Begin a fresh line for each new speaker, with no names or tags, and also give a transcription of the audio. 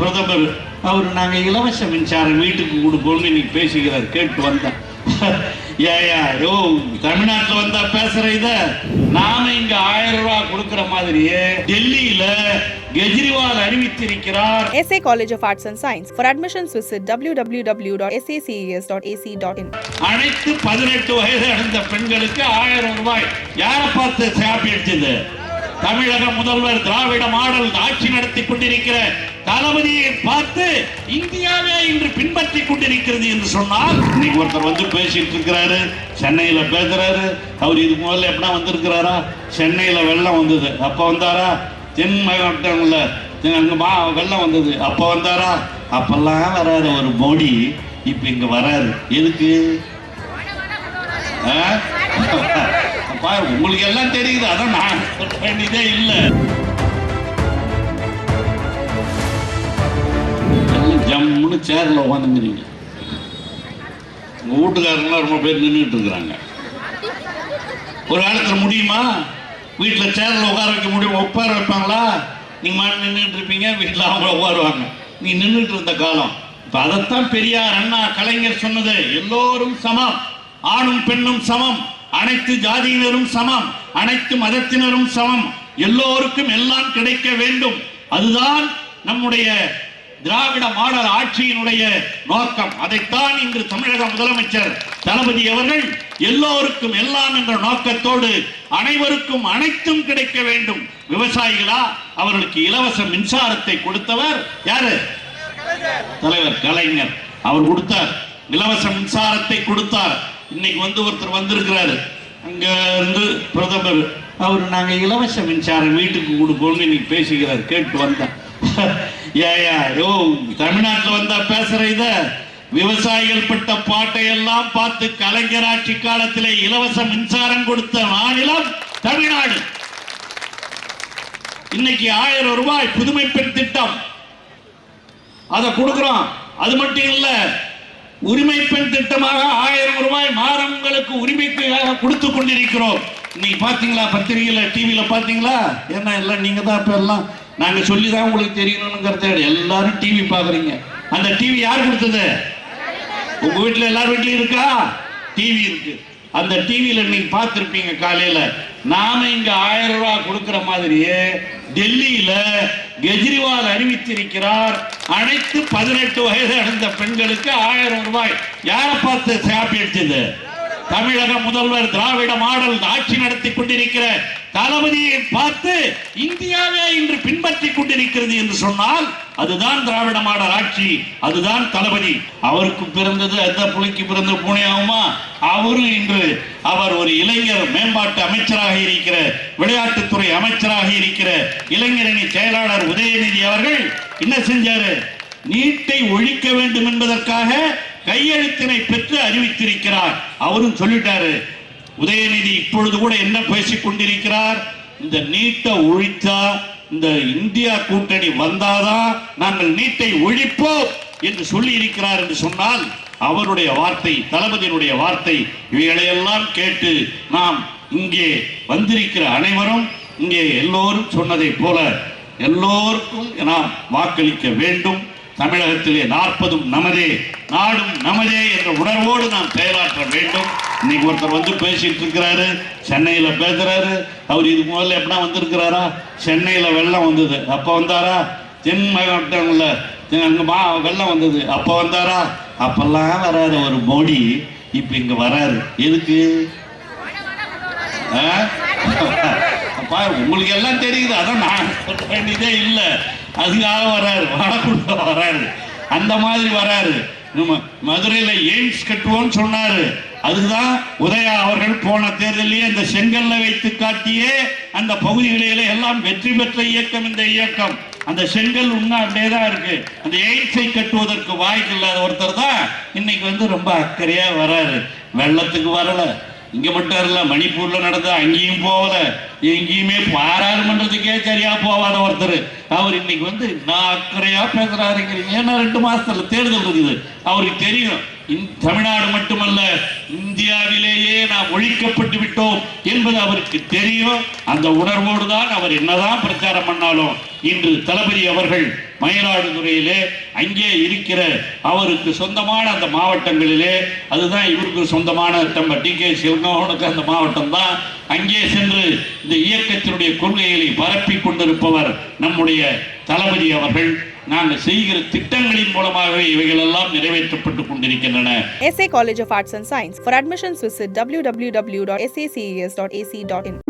பிரதமர் அவர் நாங்கள் இலவச மின்சாரம் வீட்டுக்கு கொடுப்போம்னு இன்னைக்கு பேசிக்கிறார். கேட்டு வந்தேன் ஏயா யோ தமிழ்நாட்டில் வந்தா பேசுற இத நாம இங்க ஆயிரம் ரூபாய் கொடுக்கிற மாதிரியே டெல்லியில கெஜ்ரிவால் அறிவித்திருக்கிறார்.
SA College of Arts and Science. For admissions, visit www.saces.ac.in.
அனைத்து பதினெட்டு வயது அடைந்த பெண்களுக்கு ஆயிரம் ரூபாய். யாரை பார்த்து சாப்பி அடிச்சது தமிழக முதல்வர் திராவிட மாடல் ஆட்சி நடத்தி கொண்டிருக்கிற தளபதியை பார்த்து இந்தியாவே இன்று பின்பற்றி கொண்டிருக்கிறது என்று சொன்னால் இன்னைக்கு ஒருத்தர் வந்து பேசிட்டு இருக்கிறாரு. சென்னையில பேசுறாரு. அவர் இது முதல்ல எப்படா வந்திருக்கிறாரா? சென்னையில வெள்ளம் வந்தது. அப்ப வந்தாரா? தென் மாவட்டங்கள்ல அங்க மா வெள்ளம் வந்தது. அப்ப வந்தாரா? அப்பெல்லாம் வராத ஒரு மோடி. இப்ப இங்க வராரு. எதுக்கு? உங்களுக்கு எல்லாம் தெரியுது. அதான் நான் சொல்ல வேண்டியதே இல்லை. எல்லாம் ஜம்முன்னு சேர்ல உட்காந்துங்கிறீங்க உங்கள் வீட்டுக்காரங்களாம் ரொம்ப பேர் நின்றுட்டு இருக்கிறாங்க ஒரு காலத்துல முடியுமா? வீட்டில் சேர்ல உட்கார வைக்க முடியும். உட்கார வைப்பாங்களா? நீங்க மாதிரி நின்றுட்டு இருப்பீங்க வீட்டில் அவங்கள உட்காருவாங்க. நீ நின்றுட்டு இருந்த காலம். இப்போ அதைத்தான் பெரியார் அண்ணா கலைஞர் சொன்னது. எல்லோரும் சமம். ஆணும் பெண்ணும் சமம். அனைத்து ஜாதியினரும் சமம். அனைத்து மதத்தினரும் சமம். எல்லோருக்கும் எல்லாம் கிடைக்க வேண்டும். அதுதான் நம்முடைய திராவிட மாடல் ஆட்சியினுடைய நோக்கம். அதைத்தான் இன்று தமிழக முதலமைச்சர் தளபதி அவர்கள் எல்லோருக்கும் எல்லாம் என்ற நோக்கத்தோடு அனைவருக்கும் அனைத்தும் கிடைக்க வேண்டும். விவசாயிகளா? அவர்களுக்கு இலவச மின்சாரத்தை கொடுத்தவர் யாரு? தலைவர் கலைஞர். அவர் கொடுத்தார். இலவச மின்சாரத்தை கொடுத்தார். இன்னைக்கு வந்து ஒருத்தர் வந்திருக்கிறாரு. அங்க இருந்து பிரதமர் அவர் நாங்க இலவச மின்சாரம் வீட்டுக்கு கொடுக்கணும்னு இன்னைக்கு பேசுகிறார். கேட்டு வந்தேன். யோ தமிழ்நாட்டில் வந்தா பேசுற இத விவசாயிகள் பட்ட பாட்டை எல்லாம் பார்த்து கலைஞர் ஆட்சி காலத்திலே இலவச மின்சாரம் கொடுத்த மாநிலம் தமிழ்நாடு. இன்னைக்கு ஆயிரம் ரூபாய் புதுமை பெண் திட்டம். அதை கொடுக்கிறோம். அது மட்டும் இல்ல உரிமை பெண் திட்டமாக ஆயிரம் ரூபாய் மாதங்களுக்கு உரிமைக்காக கொடுத்து கொண்டிருக்கிறோம். இன்னைக்கு பாத்தீங்களா பத்திரிகையில டிவியில பாத்தீங்களா? என்ன எல்லாம் நீங்க தான் இப்ப எல்லாம் நாங்க சொல்லி தான் உங்களுக்கு தெரியணுங்கிறத எல்லாரும் டிவி பாக்குறீங்க அந்த டிவி யார் கொடுத்தது? உங்க வீட்டுல எல்லார் வீட்லயும் இருக்கா? டிவி இருக்கு. அந்த டிவியில நீங்க பார்த்துருப்பீங்க காலையில. நாம இங்க ஆயிரம் ரூபாய் கொடுக்கிற மாதிரியே டெல்லியில கெஜ்ரிவால் அறிவித்திருக்கிறார். அனைத்து பதினெட்டு வயது அடைந்த பெண்களுக்கு ஆயிரம் ரூபாய். யாரை பார்த்து சாப்பி அடிச்சது? தமிழக முதல்வர் திராவிட மாடல் ஆட்சி நடத்தி கொண்டிருக்கிற தளபதியை பார்த்து இந்தியாவே இன்று பின்பற்றி கொண்டிருக்கிறது என்று சொன்னால் அதுதான் திராவிட மாடல் ஆட்சி அதுதான் தளபதி. அவருக்கு பிறந்தது அந்த புலிக்கு பிறந்த பூனையாகுமா அவரும் இன்று அவர் ஒரு இளைஞர் மேம்பாட்டு அமைச்சராக இருக்கிற விளையாட்டுத்துறை அமைச்சராக இருக்கிற இளைஞரணி செயலாளர் உதயநிதி அவர்கள் என்ன செஞ்சாரு? நீட்டை ஒழிக்க வேண்டும் என்பதற்காக கையெழுத்தினை பெற்று அறிவித்திருக்கிறார். அவரும் சொல்லிட்டாரு உதயநிதி இப்பொழுது கூட என்ன பேசிக் கொண்டிருக்கிறார்? இந்த நீட்டை ஒழித்தா இந்த இந்தியா கூட்டணி வந்தாதான் நாங்கள் நீட்டை ஒழிப்போம் என்று சொல்லி இருக்கிறார் என்று சொன்னால் அவருடைய வார்த்தை தளபதியினுடைய வார்த்தை இவைகளையெல்லாம் கேட்டு நாம் இங்கே வந்திருக்கிற அனைவரும் இங்கே எல்லோரும் சொன்னதைப் போல எல்லோருக்கும் நாம் வாக்களிக்க வேண்டும். தமிழகத்திலே நாற்பதும் நமதே நாடும் நமதே என்ற உணர்வோடு நாம் செயலாற்ற வேண்டும். இன்னைக்கு ஒருத்தர் வந்து பேசிட்டு இருக்கிறாரு சென்னையில பேசுறாரு. அவர் இது முதல்ல எப்படா வந்திருக்கிறாரா? சென்னையில வெள்ளம் வந்தது. அப்ப வந்தாரா? தென் மாவட்டங்கள்ல தென் அங்க மா வெள்ளம் வந்தது. அப்ப வந்தாரா? அப்பெல்லாம் வராத ஒரு மோடி. இப்ப இங்க வராரு. எதுக்கு? ஆ? உங்களுக்கு எல்லாம் தெரியுது. அதான் நான் சொல்ல வேண்டியதே இல்லை. அதுக்காக வராரு வடக்குள்ள வராரு. அந்த மாதிரி வராரு. நம்ம மதுரையில எய்ம்ஸ் கட்டுவோம்னு சொன்னாரு. அதுதான் உதயா அவர்கள் போன தேர்தலிலே அந்த செங்கல்ல வைத்து காட்டியே அந்த பகுதிகளிலே எல்லாம் வெற்றி பெற்ற இயக்கம் இந்த இயக்கம். அந்த செங்கல் உண்மை அப்படியே தான் இருக்கு. அந்த எய்ம்ஸை கட்டுவதற்கு வாய்ப்பு இல்லாத ஒருத்தர் தான் இன்னைக்கு வந்து ரொம்ப அக்கறையா வராரு. வெள்ளத்துக்கு வரல. இங்க மட்டும் இல்ல மணிப்பூர்ல நடந்த அங்கேயும் போகல. எங்கேயுமே பாராளுமன்றத்துக்கே சரியா போவாத ஒருத்தர். அவர் இன்னைக்கு வந்து நான் அக்கறையா பேசுறாருங்கிறீங்க ஏன்னா ரெண்டு மாசத்துல தேர்தல் இருக்குது. அவருக்கு தெரியும். தமிழ்நாடு மட்டுமல்ல இந்தியாவிலேயே நாம் ஒழிக்கப்பட்டு விட்டோம் என்பது அவருக்கு தெரியும். அந்த உணர்வோடு தான் அவர் என்னதான் பிரச்சாரம் பண்ணாலும் இன்று தளபதி அவர்கள் மயிலாடுதுறையிலே அங்கே இருக்கிற அவருக்கு சொந்தமான அந்த மாவட்டங்களிலே அதுதான் இவருக்கு சொந்தமான தம்ப டி. கே. சிவனோனுக்கு அந்த மாவட்டம் தான். அங்கே சென்று இந்த இயக்கத்தினுடைய கொள்கைகளை பரப்பி கொண்டிருப்பவர் நம்முடைய தளபதி அவர்கள். நாங்கள் செய்கிற திட்டங்களின் மூலமாகவே இவைகள் எல்லாம் நிறைவேற்றப்பட்டு கொண்டிருக்கின்றன
S A college of arts and science for admissions visit W W W dot SACS dot AC dot in